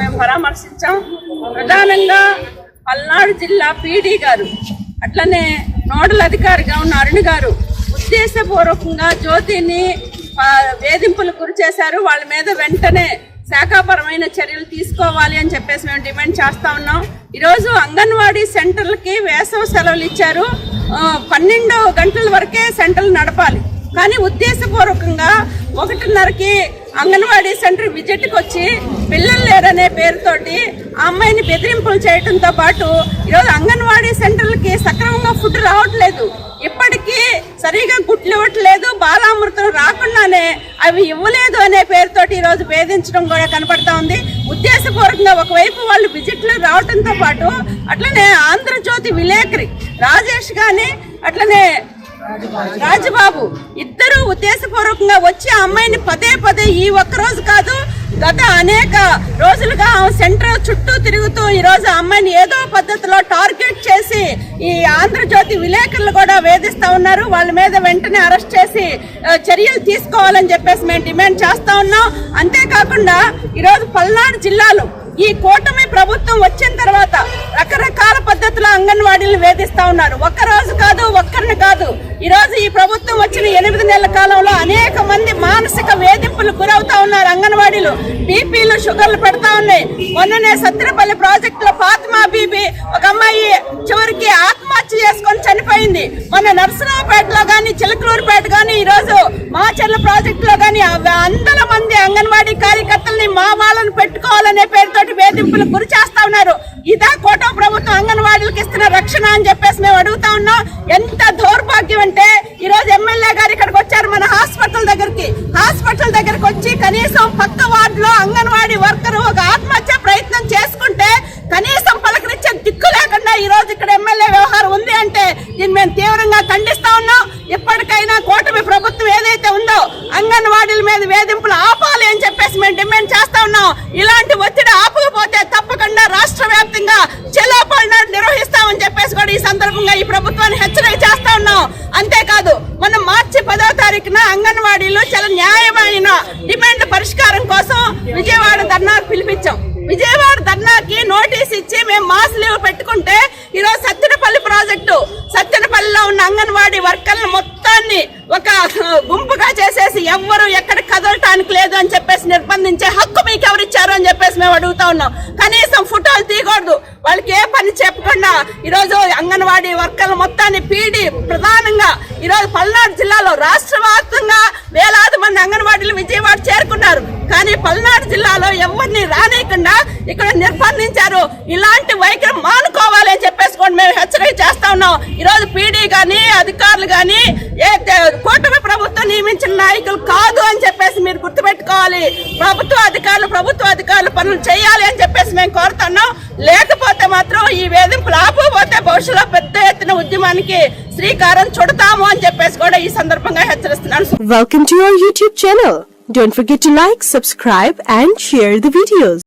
మేము పరామర్శించాం. ప్రధానంగా పల్నాడు జిల్లా పీడీ గారు అట్లనే నోడల్ అధికారిగా ఉన్న అరుణ్ గారు ఉద్దేశపూర్వకంగా జ్యోతిని వేధింపులు గురిచేశారు గురి చేశారు. వాళ్ళ మీద వెంటనే శాఖాపరమైన చర్యలు తీసుకోవాలి అని చెప్పేసి మేము డిమాండ్ చేస్తా ఉన్నాం. ఈరోజు అంగన్వాడీ సెంటర్లకి వేసవి సెలవులు ఇచ్చారు. పన్నెండు గంటల వరకే సెంటర్లు నడపాలి. కానీ ఉద్దేశపూర్వకంగా ఒకటిన్నరకి అంగన్వాడీ సెంటర్ విజిట్కి వచ్చి పిల్లలు లేరనే పేరుతోటి ఆ అమ్మాయిని బెదిరింపులు చేయడంతో పాటు ఈరోజు అంగన్వాడీ సెంటర్లకి సక్రమంగా ఫుడ్ రావట్లేదు. ఇప్పటికీ సరిగా గుడ్లు ఇవ్వట్లేదు బాలామృతం రాకుండానే అవి ఇవ్వలేదు అనే పేరుతోటి ఈరోజు వేధించడం కూడా కనపడతా ఉంది. ఉద్దేశపూర్వకంగా ఒకవైపు వాళ్ళు విజిట్లు రావడంతో పాటు అట్లనే ఆంధ్రజ్యోతి విలేకరి రాజేష్ కానీ అట్లనే రాజబాబు ఇద్దరు ఉద్దేశపూర్వకంగా వచ్చి అమ్మాయిని పదే పదే ఈ ఒక్క రోజు కాదు గత అనేక రోజులుగా ఆమె సెంటర్ చుట్టూ తిరుగుతూ ఈరోజు అమ్మాయిని ఏదో పద్ధతిలో టార్గెట్ చేసి ఈ ఆంధ్రజ్యోతి విలేకరులు కూడా వేధిస్తూ ఉన్నారు. వాళ్ళ మీద వెంటనే అరెస్ట్ చేసి చర్యలు తీసుకోవాలని చెప్పేసి మేము డిమాండ్ చేస్తూ ఉన్నాం. అంతేకాకుండా ఈరోజు పల్నాడు జిల్లాలో ఈ కూటమి ప్రభుత్వం వచ్చిన తర్వాత రకరకాల పద్ధతిలో అంగన్వాడీలు వేధిస్తా ఉన్నారు. ఒక్కరోజు రోజు కాదు ఒక్కరిని కాదు ఈ ప్రభుత్వం వచ్చిన ఎనిమిది నెలల కాలంలో అనేక మంది మానసిక వేధింపులు గురవుతా ఉన్నారు. అంగన్వాడీలు బీపీలు షుగర్లు పెడతా ఉన్నాయి. మొన్ననే సత్తిరపల్లి ప్రాజెక్టులో ఫాతిమా బీబీ ఒక అమ్మాయి చివరికి ఆత్మహత్య చేసుకొని చనిపోయింది. మొన్న నర్సరావుపేటలో గాని చిలకలూరుపేట కానీ ఈ రోజు మాచర్ల ప్రాజెక్టులో కానీ వందల మంది అంగన్వాడీ కార్యకర్తల్ని మా వాళ్ళని పెట్టుకోవాలనే పేరుతోటి వేధింపులు గురి చేస్తా ఉన్నారు. ఇదా కోటో ప్రభుత్వం అంగన్వాడీలకు ఇస్తున్న రక్షణ అని చెప్పేసి మేము అడుగుతా ఉన్నాం. ఎంత దౌర్భాగ్యం అంటే ఈ రోజు ఎమ్మెల్యే గారు ఇక్కడికి వచ్చారు మన హాస్పిటల్ దగ్గరికి హాస్పిటల్ దగ్గరకు వచ్చి కనీసం పక్క వార్డులో అంగన్వాడీ వర్కర్ ఒక ఆత్మహత్య ప్రయత్నం చేసుకుంటే కనీసం పలకరించే దిక్కు లేకుండా ఈ రోజు ఇక్కడ ఎమ్మెల్యే వ్యవహారం ఉంది అంటే దీన్ని మేము తీవ్రంగా ఖండిస్తా ఉన్నాం. ఇప్పటికైనా కూటమి ప్రభుత్వం ఏదైతే ఉందో అంగన్వాడీల మీద వేధింపులు ఆపాలి అని చెప్పేసి మేము డిమాండ్ చేస్తా ఉన్నాం. ఇలాంటి ఒత్తిడి ఆపు తప్పకుండా రాష్ట్ర వ్యాప్తంగా చెలోపల్నాడు నిర్వహిస్తామని చెప్పేసి కూడా ఈ సందర్భంగా ఈ ప్రభుత్వాన్ని హెచ్చరిక చేస్తా ఉన్నాం అంతేకాదు మనం మార్చి పదో తారీఖున అంగన్వాడీలో చాలా న్యాయమైన డిమాండ్ పరిష్కారం కోసం విజయవాడ ధర్నాకు పిలిపించాం. విజయవాడ ధర్నాకి నోటీస్ ఇచ్చి మేము మాస్ లీవ్ పెట్టుకుంటే ఈరోజు సత్తెనపల్లి ప్రాజెక్టు సత్తెనపల్లిలో ఉన్న అంగన్వాడీ వర్కర్లు మొత్తాన్ని ఒక గుంపుగా చేసేసి ఎవ్వరు ఎక్కడ కదలటానికి లేదు అని చెప్పేసి నిర్బంధించే హక్కు మీకు ఎవరు ఇచ్చారు అని చెప్పేసి మేము అడుగుతా ఉన్నాం. కనీసం ఫోటోలు తీయకూడదు. వాళ్ళకి ఏ పని చెప్పకుండా ఈరోజు అంగన్వాడీ వర్కర్లు మొత్తాన్ని పీడి ప్రధానంగా ఈరోజు పల్నాడు జిల్లాలో రాష్ట్ర వ్యాప్తంగా వేలాది మంది అంగన్వాడీలు విజయవాడ చేరుకున్నారు. కానీ పల్నాడు జిల్లాలో ఎవరిని రానియకుండా ఇక్కడ నిర్బంధించారు. ఇలాంటి వైఖరి మానుకోవాలి అని చెప్పేసి కూడా మేము హెచ్చరిక చేస్తా ఉన్నాం. ఈరోజు పీడీ కానీ అధికారులు కానీ కూటమి ప్రభుత్వం నియమించిన నాయకులు కాదు అని చెప్పేసి మీరు గుర్తుపెట్టుకోవాలి. ప్రభుత్వ అధికారులు ప్రభుత్వ అధికారులు పనులు చేయాలి అని చెప్పేసి మేము కోరుతున్నాం. లేకపోతే మాత్రం ఈ వేధింపులు ఆపకపోతే భవిష్యత్తులో పెద్ద ఎత్తున ఉద్యమానికి శ్రీకారం చుడతాము అని చెప్పేసి కూడా ఈ సందర్భంగా హెచ్చరిస్తున్నాను. Welcome to your YouTube channel don't forget to like subscribe and share the videos